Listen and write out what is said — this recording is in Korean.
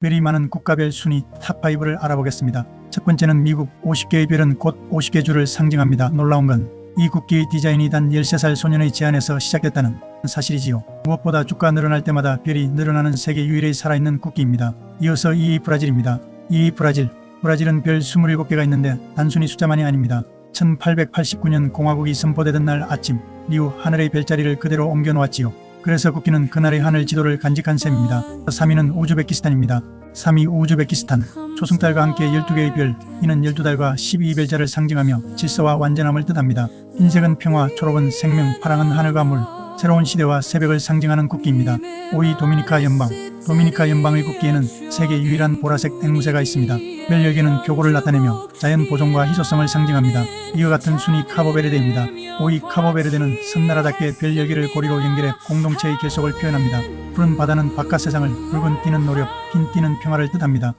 별이 많은 국가별 순위 탑5를 알아보겠습니다. 첫 번째는 미국 50개의 별은 곧 50개 주를 상징합니다. 놀라운 건 이 국기의 디자인이 단 13살 소년의 제안에서 시작됐다는 사실이지요. 무엇보다 주가 늘어날 때마다 별이 늘어나는 세계 유일의 살아있는 국기입니다. 이어서 2위 브라질입니다. 2위 브라질. 브라질은 별 27개가 있는데 단순히 숫자만이 아닙니다. 1889년 공화국이 선포되던 날 아침 리우 하늘의 별자리를 그대로 옮겨 놓았지요. 그래서 국기는 그날의 하늘 지도를 간직한 셈입니다. 3위는 우즈베키스탄입니다. 3위 우즈베키스탄. 초승달과 함께 12개의 별, 이는 12달과 12별자를 상징하며 질서와 완전함을 뜻합니다. 흰색은 평화, 초록은 생명, 파랑은 하늘과 물, 새로운 시대와 새벽을 상징하는 국기입니다. 5위 도미니카 연방. 도미니카 연방의 국기에는 세계 유일한 보라색 앵무새가 있습니다. 별 10개는 교고를 나타내며 자연 보존과 희소성을 상징합니다. 이와 같은 순위 카보베르데입니다. 5위 카보베르데는 섬나라답게 별 10개를 고리로 연결해 공동체의 결속을 표현합니다. 푸른 바다는 바깥 세상을, 붉은 띠는 노력, 흰 띠는 평화를 뜻합니다.